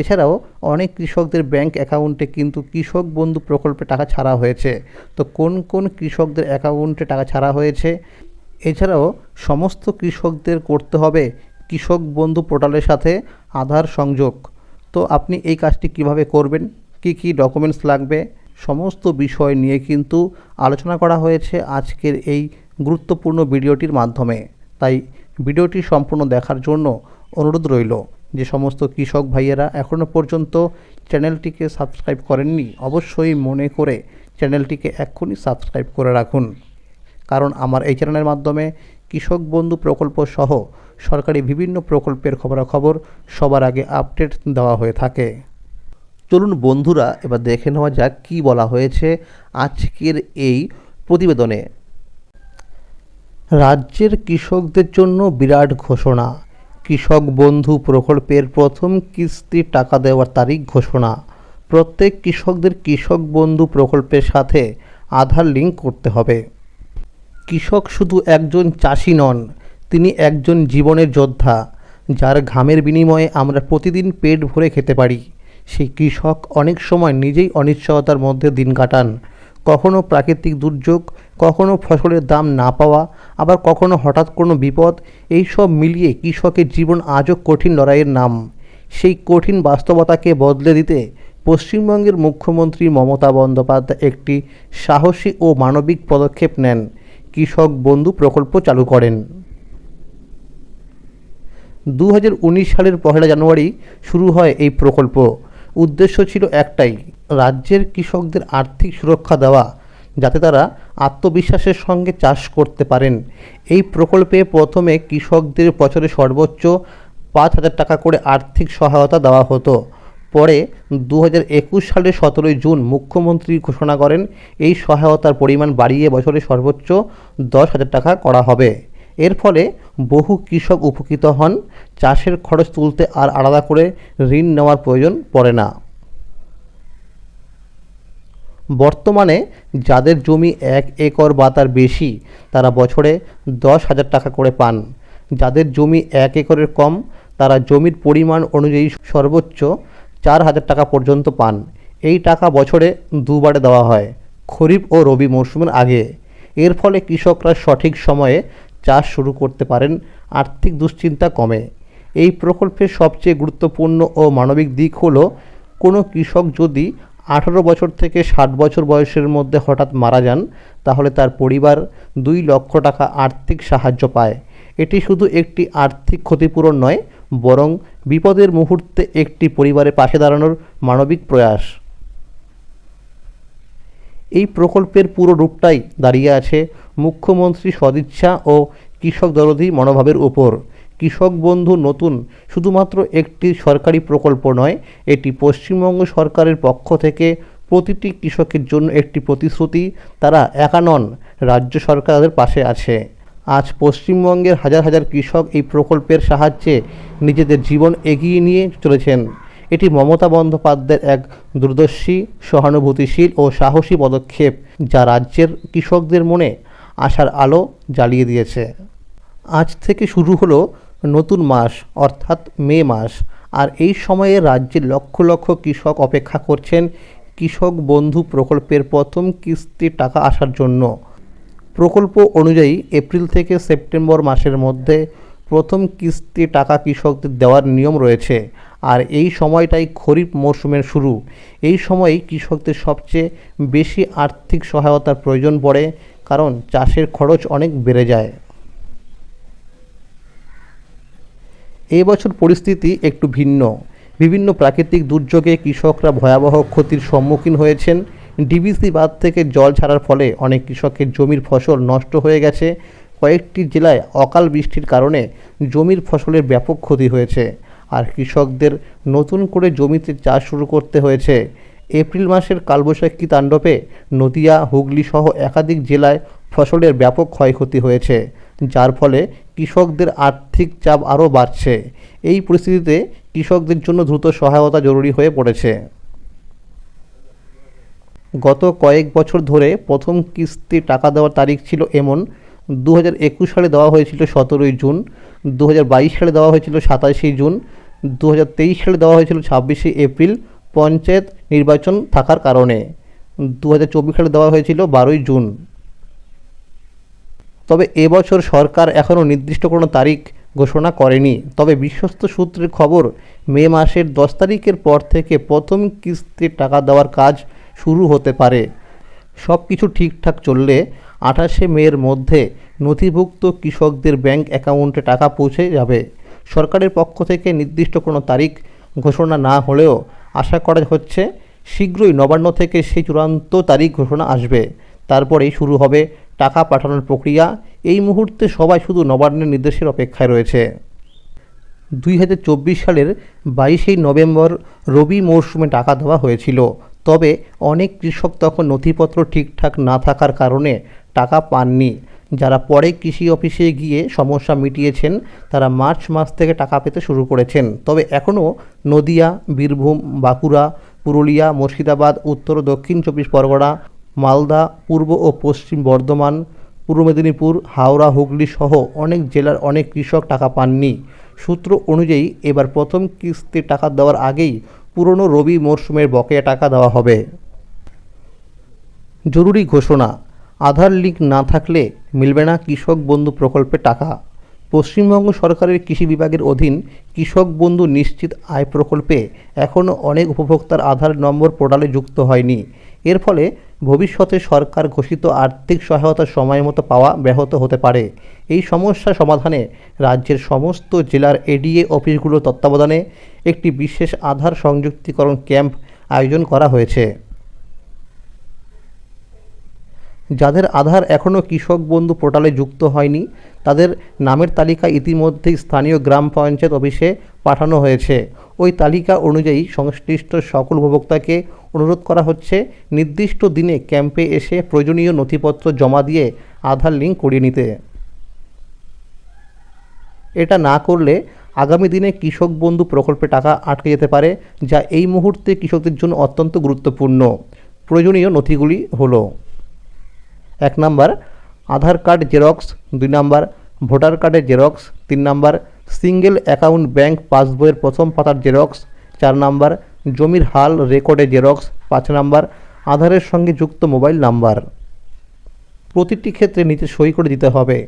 এছাড়াও অনেক কৃষকদের ব্যাংক অ্যাকাউন্টে কিন্তু কৃষক বন্ধু প্রকল্পে টাকা ছাড়া হয়েছে। তো কোন কোন কৃষকদের অ্যাকাউন্টে টাকা ছাড়া হয়েছে? এছাড়াও সমস্ত কৃষকদের করতে হবে কৃষক বন্ধু পোর্টালের সাথে আধার সংযোগ। তো আপনি এই কাজটি কীভাবে করবেন? কি কি ডকুমেন্টস লাগবে? সমস্ত বিষয় নিয়ে কিন্তু আলোচনা করা হয়েছে আজকের এই গুরুত্বপূর্ণ ভিডিওটির মাধ্যমে। তাই ভিডিওটি সম্পূর্ণ দেখার জন্য অনুরোধ রইল। যে সমস্ত কৃষক ভাইয়েরা এখনও পর্যন্ত চ্যানেলটিকে সাবস্ক্রাইব করেননি, অবশ্যই মনে করে চ্যানেলটিকে এক্ষুনি সাবস্ক্রাইব করে রাখুন। কারণ আমার এই চ্যানেলের মাধ্যমে কৃষক বন্ধু প্রকল্প সহ সরকারি বিভিন্ন প্রকল্পের খবরাখবর সবার আগে আপডেট দেওয়া হয়ে থাকে। চলুন বন্ধুরা, এবার দেখে নেওয়া যাক কী বলা হয়েছে আজকের এই প্রতিবেদনে। রাজ্যের কৃষকদের জন্য বিরাট ঘোষণা। কৃষক বন্ধু প্রকল্পের প্রথম কিস্তির টাকা দেওয়ার তারিখ ঘোষণা। প্রত্যেক কৃষকদের কৃষক বন্ধু প্রকল্পের সাথে আধার লিঙ্ক করতে হবে। কৃষক শুধু একজন চাষি নন, তিনি একজন জীবনের যোদ্ধা, যার ঘামের বিনিময়ে আমরা প্রতিদিন পেট ভরে খেতে পারি। সেই কৃষক অনেক সময় নিজেই অনিশ্চয়তার মধ্যে দিন কাটান। কখনো প্রাকৃতিক দুর্যোগ, কখনো ফসলের দাম না পাওয়া, আবার কখনো হঠাৎ কোনো বিপদ এই সব মিলিয়ে কৃষকের জীবন আজও কঠিন লড়াইয়ের নাম। সেই কঠিন বাস্তবতাকে বদলে দিতে পশ্চিমবঙ্গের মুখ্যমন্ত্রী মমতা বন্দ্যোপাধ্যায় একটি সাহসী ও মানবিক পদক্ষেপ নেন। কৃষক বন্ধু প্রকল্প চালু করেন। দু হাজার উনিশ সালের পহেলা জানুয়ারি শুরু হয় এই প্রকল্প। উদ্দেশ্য ছিল একটাই, রাজ্যের কৃষকদের আর্থিক সুরক্ষা দেওয়া, যাতে তারা আত্মবিশ্বাসের সঙ্গে চাষ করতে পারেন। এই প্রকল্পে প্রথমে কৃষকদের বছরে সর্বোচ্চ পাঁচ হাজার টাকা করে আর্থিক সহায়তা দেওয়া হতো। পরে দু হাজার একুশ সালের সতেরোই জুন মুখ্যমন্ত্রী ঘোষণা করেন, এই সহায়তার পরিমাণ বাড়িয়ে বছরে সর্বোচ্চ দশ হাজার টাকা করা হবে। এর ফলে বহু কৃষক উপকৃত হন, চাষের খরচ তুলতে আর আলাদা করে ঋণ নেওয়ার প্রয়োজন পড়ে না। বর্তমানে যাদের জমি এক একর বা তার বেশি, তারা বছরে দশ হাজার টাকা করে পান। যাদের জমি এক একরের কম, তারা জমির পরিমাণ অনুযায়ী সর্বোচ্চ চার হাজার টাকা পর্যন্ত পান। এই টাকা বছরে দুবারে দেওয়া হয়, খরিফ ও রবি মরশুমের আগে। এর ফলে কৃষকরা সঠিক সময়ে চাষ শুরু করতে পারেন, আর্থিক দুশ্চিন্তা কমে। এই প্রকল্পের সবচেয়ে গুরুত্বপূর্ণ ও মানবিক দিক হল, কোনো কৃষক যদি আঠারো বছর থেকে ষাট বছর বয়সের মধ্যে হঠাৎ মারা যান, তাহলে তার পরিবার দুই লক্ষ টাকা আর্থিক সাহায্য পায়। এটি শুধু একটি আর্থিক ক্ষতিপূরণ নয়, বরং বিপদের মুহূর্তে একটি পরিবারের পাশে দাঁড়ানোর মানবিক প্রয়াস। এই প্রকল্পের পুরো রূপটাই দাঁড়িয়ে আছে মুখ্যমন্ত্রী সদিচ্ছা ও কৃষক দরদি মনোভাবের উপর। কৃষক বন্ধু নতুন, শুধুমাত্র একটি সরকারি প্রকল্প নয়, এটি পশ্চিমবঙ্গ সরকারের পক্ষ থেকে প্রতিটি কৃষকের জন্য একটি প্রতিশ্রুতি। তারা একা নন, রাজ্য সরকার তাদের পাশে আছে। আজ পশ্চিমবঙ্গের হাজার হাজার কৃষক এই প্রকল্পের সাহায্যে নিজেদের জীবন এগিয়ে নিয়ে চলেছেন। এটি মমতা বন্দ্যোপাধ্যায়ের এক দূরদর্শী সহানুভূতিশীল ও সাহসী পদক্ষেপ, যা রাজ্যের কৃষকদের মনে আশার আলো জ্বালিয়ে দিয়েছে। আজ থেকে শুরু হলো নতুন মাস, অর্থাৎ মে মাস। আর এই সময়ে রাজ্যের লক্ষ লক্ষ কৃষক অপেক্ষা করছেন কৃষক বন্ধু প্রকল্পের প্রথম কিস্তির টাকা আসার জন্য। প্রকল্প অনুযায়ী এপ্রিল থেকে সেপ্টেম্বর মাসের মধ্যে প্রথম কিস্তি টাকা কৃষকদের দেওয়ার নিয়ম রয়েছে। আর এই সময়টাই খরিফ মরশুমের শুরু। এই সময়েই কৃষকদের সবচেয়ে বেশি আর্থিক সহায়তার প্রয়োজন পড়ে কারণ চাষের খরচ অনেক বেড়ে যায়। এই বছর পরিস্থিতি একটু ভিন্ন। বিভিন্ন প্রাকৃতিক দুর্যোগে কৃষকরা ভয়াবহ ক্ষতির সম্মুখীন হয়েছেন। ডিবিসি বাঁধ থেকে জল ছাড়ার ফলে অনেক কৃষকের জমির ফসল নষ্ট হয়ে গেছে। কয়েকটি জেলায় অকাল বৃষ্টির কারণে জমির ফসলের ব্যাপক ক্ষতি হয়েছে। আর কৃষকদের নতুন করে জমিতে চাষ শুরু করতে হয়েছে। এপ্রিল মাসের কালবৈশাখী তাণ্ডবে নদিয়া, হুগলি সহ একাধিক জেলায় ফসলের ব্যাপক ক্ষয়ক্ষতি হয়েছে, যার ফলে কৃষকদের আর্থিক চাপ আরও বাড়ছে। এই পরিস্থিতিতে কৃষকদের জন্য দ্রুত সহায়তা জরুরি হয়ে পড়েছে। গত কয়েক বছর ধরে প্রথম কিস্তি টাকা দেওয়ার তারিখ ছিল এমন। দু হাজার একুশ সালে দেওয়া হয়েছিল সতেরোই জুন দু হাজার বাইশ সালে দেওয়া হয়েছিল সাতাশে জুন দু হাজার তেইশ সালে দেওয়া হয়েছিল ছাব্বিশে এপ্রিল পঞ্চায়েত নির্বাচন থাকার কারণে। দু হাজার চব্বিশ সালে দেওয়া হয়েছিল বারোই জুন। তবে এবছর সরকার এখনও নির্দিষ্ট কোনো তারিখ ঘোষণা করেনি। তবে বিশ্বস্ত সূত্রের খবর, মে মাসের দশ তারিখের পর থেকে প্রথম কিস্তির টাকা দেওয়ার কাজ শুরু হতে পারে। সব কিছু ঠিকঠাক চললে আঠাশে মের মধ্যে নথিভুক্ত কৃষকদের ব্যাংক অ্যাকাউন্টে টাকা পৌঁছে যাবে। সরকারের পক্ষ থেকে নির্দিষ্ট কোনো তারিখ ঘোষণা না হলেও আশা করা হচ্ছে শীঘ্রই নবান্ন থেকে সেই চূড়ান্ত তারিখ ঘোষণা আসবে। তারপরেই শুরু হবে টাকা পাঠানোর প্রক্রিয়া। এই মুহূর্তে সবাই শুধু নবান্নের নির্দেশের অপেক্ষায় রয়েছে। দুই হাজার চব্বিশ সালের বাইশেই নভেম্বর রবি মরশুমে টাকা দেওয়া হয়েছিল। তবে অনেক কৃষক তখন নথিপত্র ঠিকঠাক না থাকার কারণে টাকা পাননি। যারা পরে কৃষি অফিসে গিয়ে সমস্যা মিটিয়েছেন, তারা মার্চ মাস থেকে টাকা পেতে শুরু করেছেন। তবে এখনও নদিয়া, বীরভূম, বাঁকুড়া, পুরুলিয়া, মুর্শিদাবাদ, উত্তর ও দক্ষিণ চব্বিশ পরগনা, মালদা, পূর্ব ও পশ্চিম বর্ধমান, পূর্ব মেদিনীপুর, হাওড়া, হুগলি সহ অনেক জেলার অনেক কৃষক টাকা পাননি। সূত্র অনুযায়ী এবার প্রথম কিস্তির টাকা দেওয়ার আগেই পুরনো রবি মরশুমের বকেয়া টাকা দেওয়া হবে। জরুরি ঘোষণা আধার লিঙ্ক না থাকলে মিলবে না কৃষক বন্ধু প্রকল্পে টাকা। পশ্চিমবঙ্গ সরকারের কৃষি বিভাগের অধীন কৃষক বন্ধু নিশ্চিত আয় প্রকল্পে এখনও অনেক উপভোক্তার আধার নম্বর পোর্টালে যুক্ত হয়নি। এর ফলে ভবিষ্যতে সরকার ঘোষিত আর্থিক সহায়তা সময় মতো পাওয়া ব্যাহত হতে পারে। এই সমস্যা সমাধানে রাজ্যের সমস্ত জেলার এডিএ অফিসগুলোর তত্ত্বাবধানে একটি বিশেষ আধার সংযুক্তিকরণ ক্যাম্প আয়োজন করা হয়েছে। যাদের আধার এখনও কৃষক বন্ধু পোর্টালে যুক্ত হয়নি, তাদের নামের তালিকা ইতিমধ্যেই স্থানীয় গ্রাম পঞ্চায়েত অফিসে পাঠানো হয়েছে। ওই তালিকা অনুযায়ী সংশ্লিষ্ট সকল উপভোক্তাকে অনুরোধ করা হচ্ছে, নির্দিষ্ট দিনে ক্যাম্পে এসে প্রয়োজনীয় নথিপত্র জমা দিয়ে আধার লিঙ্ক করিয়ে নিতে। এটা না করলে আগামী দিনে কৃষক বন্ধু প্রকল্পে টাকা আটকে যেতে পারে, যা এই মুহূর্তে কৃষকদের জন্য অত্যন্ত গুরুত্বপূর্ণ। প্রয়োজনীয় নথিগুলি হলো এক নাম্বার, আধার কার্ড জেরক্স, দুই নাম্বার, ভোটার কার্ডের জেরক্স, তিন নাম্বার, সিঙ্গেল অ্যাকাউন্ট ব্যাংক পাসবইয়ের প্রথম পাতার জেরক্স, চার নাম্বার, জমির হাল রেকর্ডের জেরক্স, পাঁচ নাম্বার, আধারের সঙ্গে যুক্ত মোবাইল নাম্বার। প্রতিটি ক্ষেত্রে নিচে সই করে দিতে হবে।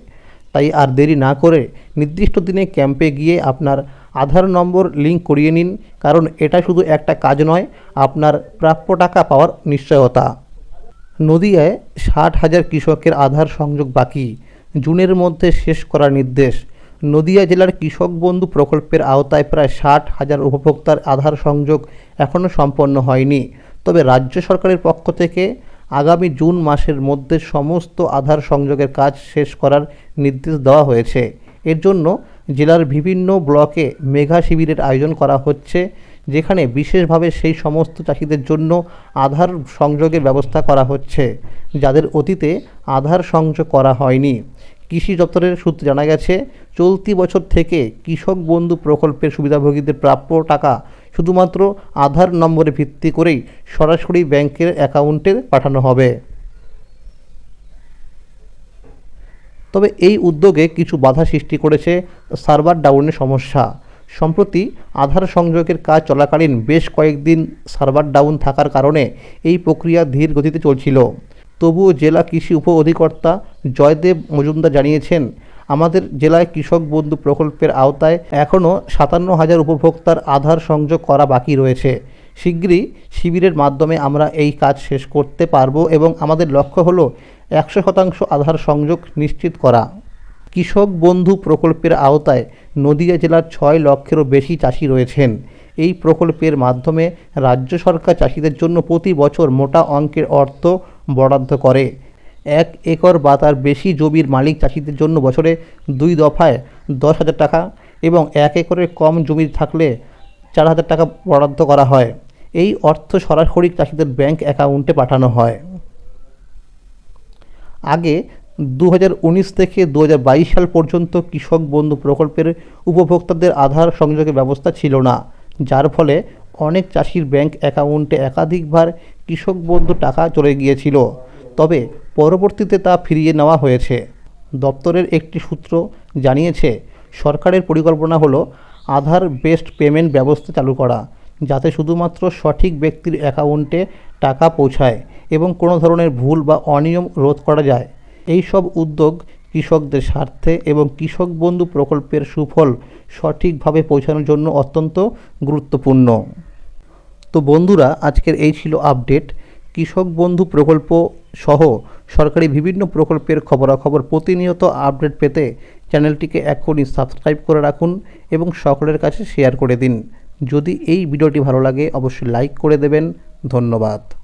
তাই আর দেরি না করে নির্দিষ্ট দিনে ক্যাম্পে গিয়ে আপনার আধার নম্বর লিঙ্ক করিয়ে নিন, কারণ এটা শুধু একটা কাজ নয়, আপনার প্রাপ্য টাকা পাওয়ার নিশ্চয়তা। নদিয়ায় ষাট হাজার কৃষকের আধার সংযোগ বাকি। জুনের মধ্যে শেষ করার নির্দেশ। নদিয়া জেলার কৃষক বন্ধু প্রকল্পের আওতায় প্রায় ষাট হাজার উপভোক্তার আধার সংযোগ এখনও সম্পন্ন হয়নি। তবে রাজ্য সরকারের পক্ষ থেকে আগামী জুন মাসের মধ্যে সমস্ত আধার সংযোগের কাজ শেষ করার নির্দেশ দেওয়া হয়েছে। এর জন্য জেলার বিভিন্ন ব্লকে মেঘা শিবিরের আয়োজন করা হচ্ছে। যেখানে বিশেষভাবে সেই সমস্ত চাষিদের জন্য আধার সংযোগের ব্যবস্থা করা হচ্ছে, যাদের অতীতে আধার সংযোগ করা হয়নি। কৃষি দপ্তরের সূত্রে জানা গেছে, চলতি বছর থেকে কৃষক বন্ধু প্রকল্পের সুবিধাভোগীদের প্রাপ্য টাকা শুধুমাত্র আধার নম্বরে ভিত্তি করেই সরাসরি ব্যাংকের অ্যাকাউন্টে পাঠানো হবে। তবে এই উদ্যোগে কিছু বাধা সৃষ্টি করেছে সার্ভার ডাউনের সমস্যা। সম্প্রতি আধার সংযোগের কাজ চলাকালীন বেশ কয়েকদিন সার্ভার ডাউন থাকার কারণে এই প্রক্রিয়া ধীর গতিতে চলছিল। তবুও জেলা কৃষি উপ অধিকর্তা জয়দেব মজুমদার জানিয়েছেন, আমাদের জেলায় কৃষক বন্ধু প্রকল্পের আওতায় এখনও সাতান্ন হাজার উপভোক্তার আধার সংযোগ করা বাকি রয়েছে। শিগগিরই শিবিরের মাধ্যমে আমরা এই কাজ শেষ করতে পারব এবং আমাদের লক্ষ্য হলো একশো শতাংশ আধার সংযোগ নিশ্চিত করা। কৃষক বন্ধু প্রকল্পের আওতায় নদিয়া জেলার ছয় লক্ষেরও বেশি চাষি রয়েছেন। এই প্রকল্পের মাধ্যমে রাজ্য সরকার চাষিদের জন্য প্রতি বছর মোটা অঙ্কের অর্থ বরাদ্দ করে। এক একর বা তার বেশি জমির মালিক চাষিদের জন্য বছরে দুই দফায় দশ হাজার টাকা এবং এক একরের কম জমি থাকলে চার হাজার টাকা বরাদ্দ করা হয়। এই অর্থ সরাসরি চাষিদের ব্যাংক অ্যাকাউন্টে পাঠানো হয়। আগে দু হাজার উনিশ থেকে দু হাজার বাইশ সাল পর্যন্ত কৃষক বন্ধু প্রকল্পের উপভোক্তাদের আধার সংযোগের ব্যবস্থা ছিল না, যার ফলে অনেক চাষির ব্যাংক অ্যাকাউন্টে একাধিকবার কৃষক বন্ধু টাকা চলে গিয়েছিল। তবে পরবর্তীতে তা ফিরিয়ে নেওয়া হয়েছে। দপ্তরের একটি সূত্র জানিয়েছে, সরকারের পরিকল্পনা হলো আধার বেসড পেমেন্ট ব্যবস্থা চালু করা, যাতে শুধুমাত্র সঠিক ব্যক্তির অ্যাকাউন্টে টাকা পৌঁছায় এবং কোনো ধরনের ভুল বা অনিয়ম রোধ করা যায়। এই সব উদ্যোগ কৃষকদের স্বার্থে এবং কৃষক বন্ধু প্রকল্পের সুফল সঠিকভাবে পৌঁছানোর জন্য অত্যন্ত গুরুত্বপূর্ণ। তো বন্ধুরা, আজকের এই ছিল আপডেট। কৃষক বন্ধু প্রকল্প সহ সরকারি বিভিন্ন প্রকল্পের খবরাখবর প্রতিনিয়ত আপডেট পেতে চ্যানেলটিকে এখনই সাবস্ক্রাইব করে রাখুন এবং সকলের কাছে শেয়ার করে দিন। যদি এই ভিডিওটি ভালো লাগে, অবশ্যই লাইক করে দেবেন। ধন্যবাদ।